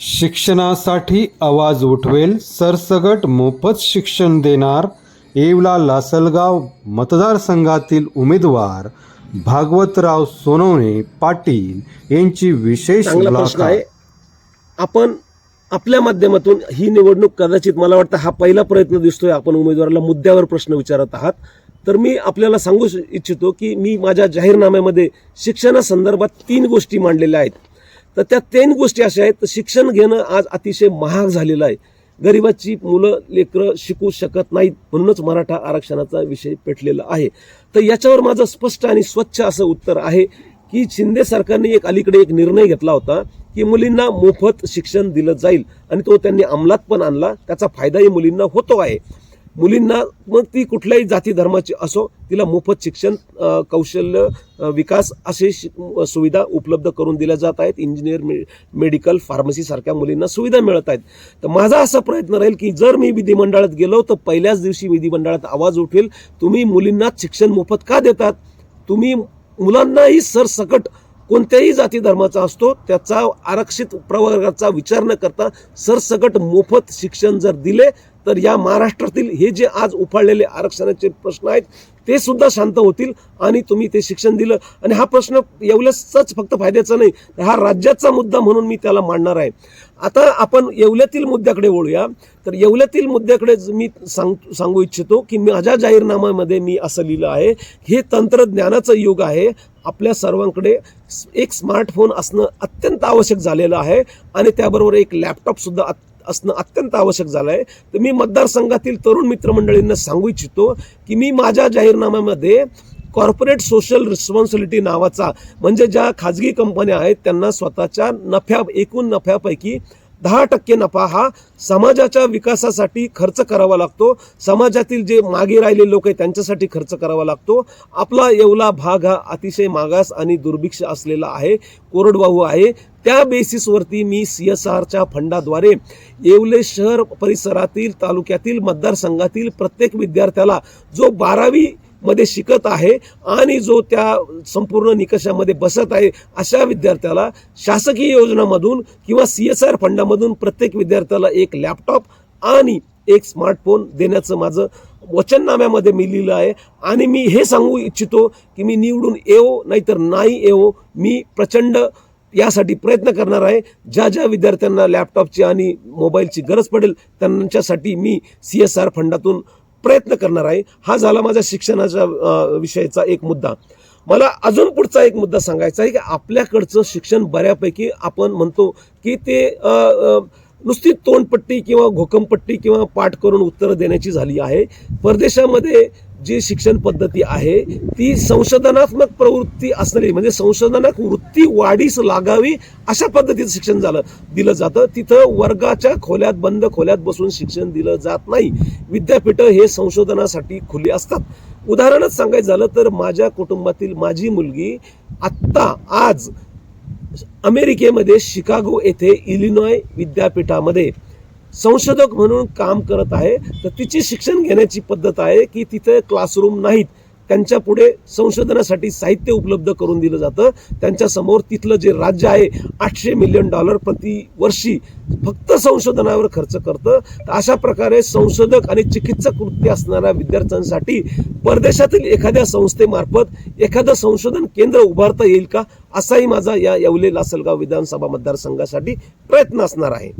शिक्षणासाठी आवाज उठवेल सरसगट मोफत शिक्षण देणार येवला लासलगाव मतदारसंघातील उमेदवार भागवतराव सोनवणे पाटील यांची विशेष चांगला प्रश्न आहे. मुलाखत आपण आपल्या माध्यमातून ही निवडणूक कदाचित मला वाटतं हा पहिला प्रयत्न दिसतोय. आपण उमेदवाराला मुद्द्यावर प्रश्न विचारत आहात. तर मी आपल्याला सांगू इच्छितो की मी माझ्या जाहीरनाम्यामध्ये शिक्षणासंदर्भात तीन गोष्टी मांडलेल्या आहेत. तर त्या तीन गोष्टी अशा आहेत. तर शिक्षण घेणं आज अतिशय महाग झालेलं आहे. गरिबाची मुलं लेकरं शिकू शकत नाहीत म्हणूनच मराठा आरक्षणाचा विषय पेटलेला आहे. तर याच्यावर माझं स्पष्ट आणि स्वच्छ असं उत्तर आहे की शिंदे सरकारने एक अलीकडे एक निर्णय घेतला होता की मुलींना मोफत शिक्षण दिलं जाईल आणि तो त्यांनी अंमलात पण आणला. त्याचा फायदाही मुलींना होतो आहे. मुलींना मग ती कुठल्याही जाती धर्माची असो तिला मोफत शिक्षण कौशल्य विकास असे सुविधा उपलब्ध करून दिल्या जात आहेत. इंजिनियर मे मेडिकल फार्मसीसारख्या मुलींना सुविधा मिळत आहेत. तर माझा असा प्रयत्न राहील की जर मी विधिमंडळात गेलो तर पहिल्याच दिवशी विधिमंडळात आवाज उठेल तुम्ही मुलींना शिक्षण मोफत का देतात? तुम्ही मुलांनाही सरसकट कोणत्याही जाती धर्माचा असतो त्याचा आरक्षित प्रवर्गाचा विचार न करता सरसकट मोफत शिक्षण जर दिले तर या महाराष्ट्रातील हे जे आज उफाळलेले आरक्षणाचे प्रश्न आहेत ते सुद्धा शांत होतील आणि तुम्ही ते शिक्षण दिलं. आणि हा प्रश्न येवल्याचाच फक्त फायद्याचा नाही तर हा राज्याचा मुद्दा म्हणून मी त्याला मांडणार आहे. आता आपण येवल्यातील मुद्द्याकडे वळूया. तर येवल्यातील मुद्द्याकडे मी सांग सांगू इच्छितो की माझ्या जाहीरनाम्यामध्ये मी असं लिहिलं आहे हे तंत्रज्ञानाचं युग आहे. आपल्या सर्वांकडे एक स्मार्टफोन असणं अत्यंत आवश्यक झालेलं आहे आणि त्याबरोबर एक लॅपटॉपसुद्धा असणं अत्यंत आवश्यक झालं आहे तर मी मतदारसंघातील तरुण मित्रमंडळींना सांगू इच्छितो की मी माझ्या जाहीरनाम्यामध्ये कॉर्पोरेट सोशल रिस्पॉन्सिबिलिटी नावाचा म्हणजे ज्या खाजगी कंपन्या आहेत त्यांना स्वतःच्या नफ्या एकूण नफ्यापैकी दहा टक्के नफा हा समाजाच्या विकासासाठी खर्च करावा लागतो. समाजातील जे मागे राहिले लोक आहेत त्यांच्यासाठी खर्च करावा लागतो. आपला येवला भाग हा अतिशय मागास आणि दुर्भिक्ष असलेला आहे. कोरडवाहू आहे. त्या बेसिसवरती मी सी एस आरच्या फंडाद्वारे येवले शहर परिसरातील तालुक्यातील मतदारसंघातील प्रत्येक विद्यार्थ्याला जो बारावी मध्ये शिकत आहे आणि जो त्या संपूर्ण निकषामध्ये बसत आहे अशा विद्यार्थ्याला शासकीय योजनामधून किंवा सी एस आर फंडामधून प्रत्येक विद्यार्थ्याला एक लॅपटॉप आणि एक स्मार्टफोन देण्याचं माझं वचननाम्यामध्ये मी लिहिलं आहे. आणि मी हे सांगू इच्छितो की मी निवडून येवो नाहीतर नाही येवो. मी प्रचंड यासाठी प्रयत्न करणार आहे. ज्या ज्या विद्यार्थ्यांना लॅपटॉपची आणि मोबाईलची गरज पडेल त्यांच्यासाठी मी सी एस आर फंडातून प्रयत्न करणार आहे. हा झाला माझ्या शिक्षणाच्या विषयाचा एक मुद्दा. मला अजून पुढचा एक मुद्दा सांगायचा आहे की आपल्याकडचं शिक्षण बऱ्यापैकी आपण म्हणतो की ते आ, आ, नुसती तोंडपट्टी किंवा घोकमपट्टी किंवा पाठ करून उत्तरं देण्याची झाली आहे. परदेशामध्ये जी शिक्षण पद्धती आहे ती संशोधनात्मक प्रवृत्ती असणारी म्हणजे संशोधनात्मक वृत्ती वाढीस लागावी अशा पद्धतीचं शिक्षण झालं दिलं जातं. तिथं वर्गाच्या खोल्यात बंद खोल्यात बसून शिक्षण दिलं जात नाही. विद्यापीठं हे संशोधनासाठी खुली असतात. उदाहरणच सांगायचं झालं तर माझ्या कुटुंबातील माझी मुलगी आत्ता आज अमेरिकेमध्ये शिकागो येथे इलिनॉय विद्यापीठामध्ये संशोधक म्हणून काम करत आहे. तर तिची शिक्षण घेण्याची पद्धत आहे की तिथे क्लासरूम नाहीत. त्यांच्या पुढे संशोधनासाठी साहित्य उपलब्ध करून दिलं जातं. त्यांच्यासमोर तिथलं जे राज्य आहे आठशे मिलियन डॉलर प्रति वर्षी फक्त संशोधनावर खर्च करतं. तर अशा प्रकारे संशोधक आणि चिकित्सक वृत्ती असणाऱ्या विद्यार्थ्यांसाठी परदेशातील एखाद्या संस्थेमार्फत एखादं संशोधन केंद्र उभारता येईल का? असाही माझा या येवले लासलगाव विधानसभा मतदारसंघासाठी प्रयत्न असणार आहे.